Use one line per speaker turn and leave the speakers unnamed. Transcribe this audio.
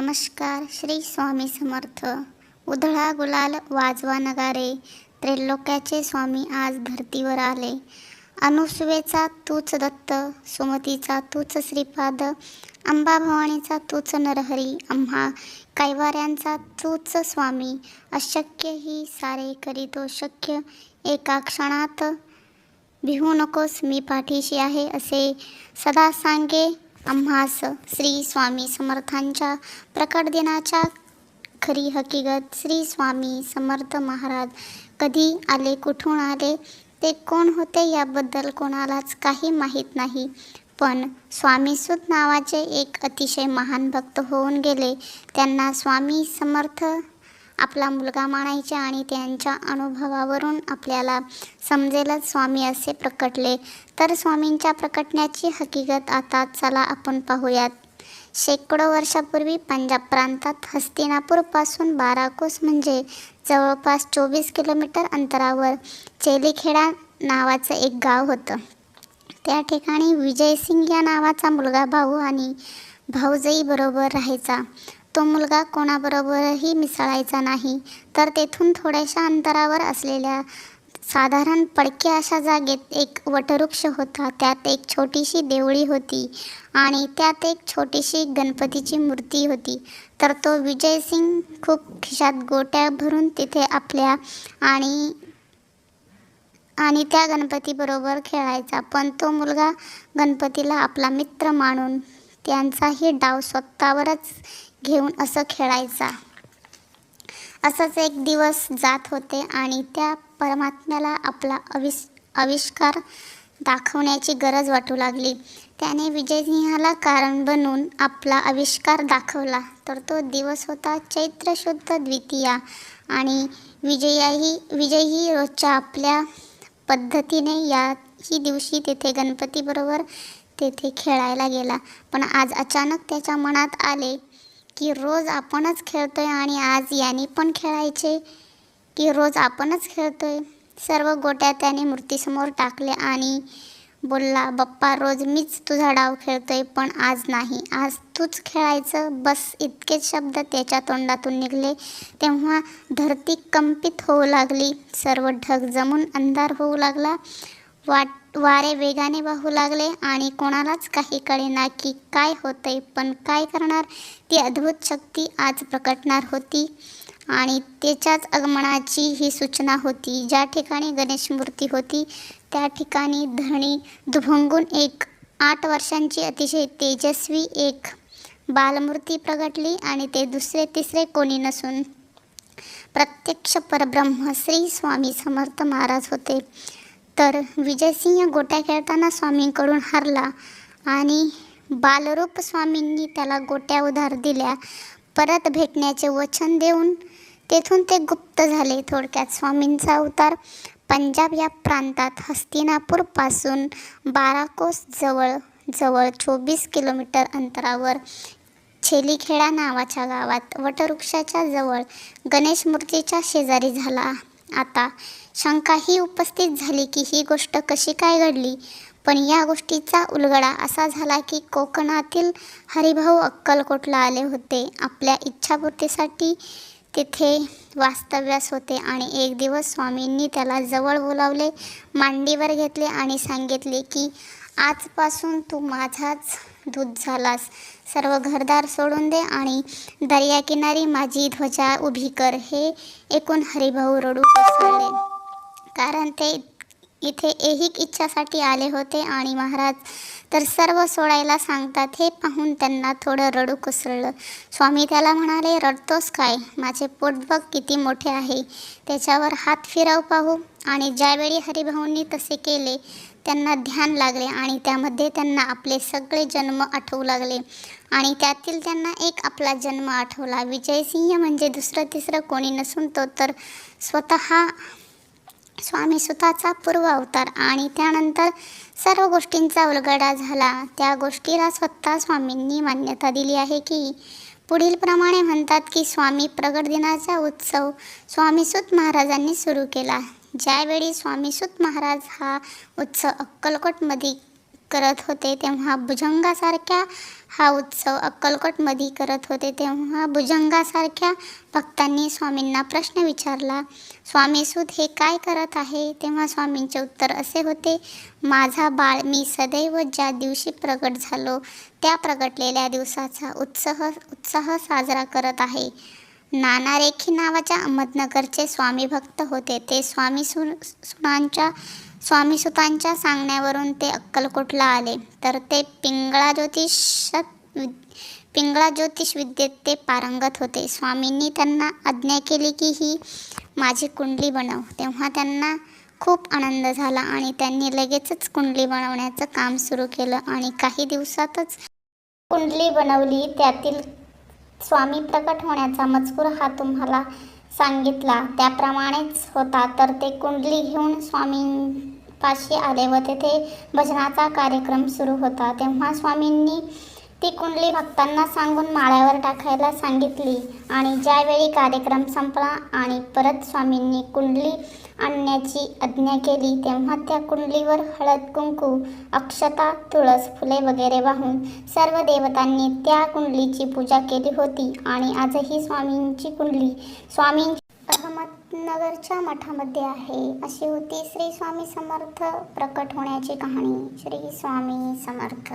नमस्कार श्री स्वामी समर्थ. उधळा गुलाल वाजवा नगारे त्रैलोक्याचे स्वामी आज धर्तीवर आले. अनुसुवेचा तूच दत्त सुमतीचा तूच श्रीपाद अंबाभवानीचा तूच नरहरी आम्हा कैवाऱ्यांचा तूच स्वामी. अशक्य ही सारे करीतो शक्य एका क्षणात. भिवू नकोस मी पाठीशी आहे असे सदा सांगे आम्हास श्री स्वामी समर्थांच्या प्रकट दिनाच्या खरी हकीकत श्री स्वामी समर्थ महाराज कधी आले कुठून आले ते कोण होते याबद्दल कोणालाच काही माहीत नाही. पण स्वामीसुत नावाचे एक अतिशय महान भक्त होऊन गेले. त्यांना स्वामी समर्थ आपला मुलगा मानायचे आणि त्यांच्या अनुभवावरून आपल्याला समजेलच स्वामी असे प्रकटले. तर स्वामींच्या प्रकटण्याची हकीकत आता चला आपण पाहूयात. शेकडो वर्षापूर्वी पंजाब प्रांतात हस्तिनापूरपासून बारा कोस म्हणजे जवळपास चोवीस किलोमीटर अंतरावर चेलीखेडा नावाचं एक गाव होतं. त्या ठिकाणी विजयसिंग या नावाचा मुलगा भाऊ आणि भाऊजाईबरोबर राहायचा. तो मुलगा कोणाबरोबरही मिसळायचा नाही. तर तेथून थोड्याशा अंतरावर असलेल्या साधारण पडक्या अशा जागेत एक वटवृक्ष होता. त्यात एक छोटीशी देवळी होती आणि त्यात एक छोटीशी गणपतीची मूर्ती होती. तर तो विजयसिंग खूप खिशात गोट्या भरून तिथे आपल्या आणि आणि त्या गणपतीबरोबर खेळायचा. पण तो मुलगा गणपतीला आपला मित्र मानून त्यांचाही डाव स्वतःवरच घेऊन असं खेळायचा. असंच एक दिवस जात होते आणि त्या परमात्म्याला आपला अविष आविष्कार दाखवण्याची गरज वाटू लागली. त्याने विजयसिंहाला कारण बनून आपला आविष्कार दाखवला. तर तो दिवस होता चैत्र शुद्ध द्वितीया आणि विजयाही विजयही रोजच्या आपल्या पद्धतीने याही दिवशी तेथे गणपतीबरोबर तेथे खेळायला गेला. पण आज अचानक त्याच्या मनात आले की रोज आपणच खेळतोय आणि आज याने पण खेळायचे की रोज आपणच खेळतोय. सर्व गोट्या त्याने मूर्तीसमोर टाकले आणि बोलला बप्पा रोज मीच तुझा डाव खेळतोय पण आज नाही. आज तूच खेळायचं. बस इतकेच शब्द त्याच्या तोंडातून निघले. तेव्हा धरती कंपित होऊ लागली. सर्व ढग जमून अंधार होऊ लागला. वाट वारे वेगाने वाहू लागले आणि कोणालाच काही कळेना की काय होतंय पण काय करणार? ती अद्भुत शक्ती आज प्रकटणार होती आणि त्याच्याच आगमनाची ही सूचना होती. ज्या ठिकाणी गणेश मूर्ती होती त्या ठिकाणी धणी दुभंगून एक आठ वर्षांची अतिशय तेजस्वी एक बालमूर्ती प्रगटली आणि ते दुसरे तिसरे कोणी नसून प्रत्यक्ष परब्रह्म श्री स्वामी समर्थ महाराज होते. तर विजयसिंह गोट्या खेळताना स्वामींकडून हरला आणि बालरूप स्वामींनी त्याला गोट्या उधार दिल्या. परत भेटण्याचे वचन देऊन तेथून ते गुप्त झाले. थोडक्यात स्वामींचा अवतार पंजाब या प्रांतात हस्तिनापूरपासून बारा कोस जवळ जवळ चोवीस किलोमीटर अंतरावर छेलीखेडा नावाच्या गावात वटवृक्षाच्या जवळ गणेश मूर्तीच्या शेजारी झाला. आता शंका ही उपस्थित झाली की ही गोष्ट कशी काय घडली? पण या गोष्टीचा उलगडा असा झाला की कोकणातील हरिभाऊ अक्कलकोटला आले होते. आपल्या इच्छापूर्तीसाठी तिथे वास्तव्यास होते आणि एक दिवस स्वामींनी त्याला जवळ बोलावले मांडीवर घेतले आणि सांगितले की आजपासून तू माझाच दूध झालास. सर्व घरदार सोडून दे आणि दर्याकिनारी माझी ध्वजा उभी कर. हे ऐकून हरिभाऊ रडू कोसळले कारण ते इथे ऐहिक इच्छासाठी आले होते आणि महाराज तर सर्व सोडायला सांगतात. हे पाहून त्यांना थोडं रडू कोसळलं. स्वामी त्याला म्हणाले रडतोस काय? माझे पोट बघ किती मोठे आहे. त्याच्यावर हात फिराव पाहू. आणि ज्यावेळी हरिभाऊंनी तसे केले त्यांना ध्यान लागले आणि त्यामध्ये त्यांना आपले सगळे जन्म आठवू लागले. आणि त्यातील त्यांना एक आपला जन्म आठवला. विजयसिंह म्हणजे दुसरं तिसरं कोणी नसून तो तर स्वतः स्वामी सुताचा पूर्व अवतार आणि त्यानंतर सर्व गोष्टींचा उलगडा झाला. त्या गोष्टीला स्वतः स्वामींनी मान्यता दिली आहे की पुढीलप्रमाणे म्हणतात की स्वामी प्रगट दिनाचा उत्सव स्वामीसुत महाराजांनी सुरू केला. ज्यावेळी स्वामीसुत महाराज हा उत्सव अक्कलकोटमध्ये करत होते तेव्हा भुजंगासारख्या हा उत्सव अक्कलकोटमध्ये करत होते. तेव्हा भुजंगासारख्या भक्तांनी स्वामींना प्रश्न विचारला स्वामीसूत हे काय करत आहे? तेव्हा स्वामींचे उत्तर असे होते माझा बाळ मी सदैव ज्या दिवशी प्रगट झालो त्या प्रगटलेल्या दिवसाचा उत्साह उत्साह साजरा करत आहे. नाना रेखी नावाच्या अहमदनगरचे स्वामी भक्त होते. ते स्वामी सु सुनांच्या स्वामीसुतांच्या सांगण्यावरून ते अक्कलकोटला आले. तर ते पिंगळा ज्योतिषात पिंगळा ज्योतिष विद्येत ते पारंगत होते. स्वामींनी त्यांना आज्ञा केली की ही माझी कुंडली बनव. तेव्हा त्यांना खूप आनंद झाला आणि त्यांनी लगेचच कुंडली बनवण्याचं काम सुरू केलं आणि काही दिवसातच कुंडली बनवली. त्यातील स्वामी प्रकट होण्याचा मजकूर हा तुम्हाला सांगितला. त्याप्रमाणेच होता. तर ते कुंडली घेऊन स्वामींपाशी आले व तेथे भजनाचा कार्यक्रम सुरू होता. तेव्हा स्वामींनी ती कुंडली भक्तांना सांगून माळ्यावर टाकायला सांगितली. आणि ज्यावेळी कार्यक्रम संपला आणि परत स्वामींनी कुंडली आणण्याची आज्ञा केली तेव्हा त्या कुंडलीवर हळद कुंकू अक्षता तुळस फुले वगैरे वाहून सर्व देवतांनी त्या कुंडलीची पूजा केली होती. आणि आजही स्वामींची कुंडली स्वामींची अहमदनगरच्या मठामध्ये आहे. अशी होती श्री स्वामी समर्थ प्रकट होण्याची कहाणी. श्री स्वामी समर्थ.